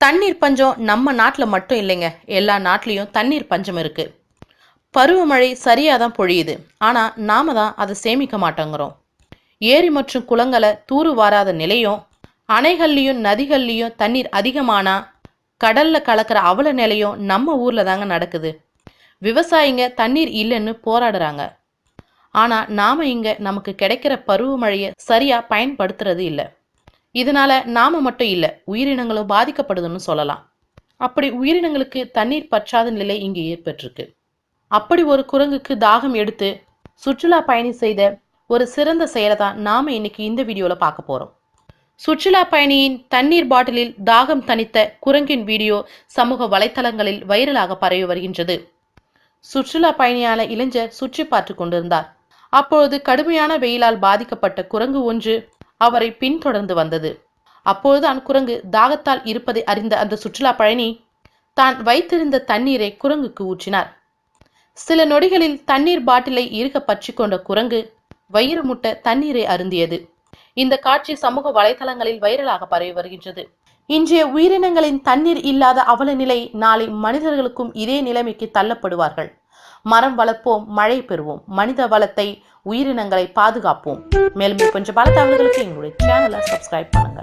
தண்ணீர் பஞ்சம் நம்ம நாட்டில் மட்டும் இல்லைங்க. எல்லா நாட்டிலையும் தண்ணீர் பஞ்சம் இருக்கு. பருவமழை சரியாக தான் பொழியுது. ஆனால் நாம தான் அதை சேமிக்க மாட்டேங்கிறோம். ஏரி மற்றும் குளங்களை தூறு வாராத நிலையும் அணைகள்லேயும் நதிகள்லேயும் தண்ணீர் அதிகமானா கடலில் கலக்கிற அவல நிலையும் நம்ம ஊரில் தாங்க நடக்குது. விவசாயிங்க தண்ணீர் இல்லைன்னு போராடுறாங்க. ஆனால் நாம் இங்கே நமக்கு கிடைக்கிற பருவமழையை சரியாக பயன்படுத்துறது இல்லை. இதனால நாம மட்டும் இல்லை உயிரினங்களும் பாதிக்கப்படுதுன்னு சொல்லலாம். அப்படி உயிரினங்களுக்கு தண்ணீர் பற்றாத நிலை இங்கே ஏற்பட்டிருக்கு. அப்படி ஒரு குரங்குக்கு தாகம் எடுத்து சுற்றுலா பயணி செய்த ஒரு சிறந்த செயலை தான் நாம இன்னைக்கு இந்த வீடியோவில் பார்க்க போகிறோம் சுற்றுலா பயணியின் தண்ணீர் பாட்டிலில் தாகம் தணித்த குரங்கின் வீடியோ சமூக வலைத்தளங்களில் வைரலாக பரவி வருகின்றது. சுற்றுலா பயணியான இளைஞர் சுற்றி பார்த்து கொண்டிருந்தார். அப்பொழுது கடுமையான வெயிலால் பாதிக்கப்பட்ட குரங்கு ஒன்று அவரை பின்தொடர்ந்து வந்தது. அப்போதுதான் குரங்கு தாகத்தால் இருப்பதை அறிந்த அந்த சுற்றுலா பயணி தான் வைத்திருந்த தண்ணீரை குரங்குக்கு ஊற்றினார். சில நொடிகளில் தண்ணீர் பாட்டிலை இருக பற்றி கொண்ட குரங்கு வயிறு முட்ட தண்ணீரை அருந்தியது. இந்த காட்சி சமூக வலைதளங்களில் வைரலாக பரவி வருகின்றது. இன்றைய உயிரினங்களின் தண்ணீர் இல்லாத அவல நிலை நாளை மனிதர்களுக்கும் இதே நிலைமைக்கு தள்ளப்படுவார்கள். மரம் வளர்ப்போம் மழை பெறுவோம் மனித வளத்தை உயிரினங்களை பாதுகாப்போம். மேலும் கொஞ்சம் பல தகவல்களுக்கு எங்களுடைய சேனலை சப்ஸ்கிரைப் பண்ணுங்க.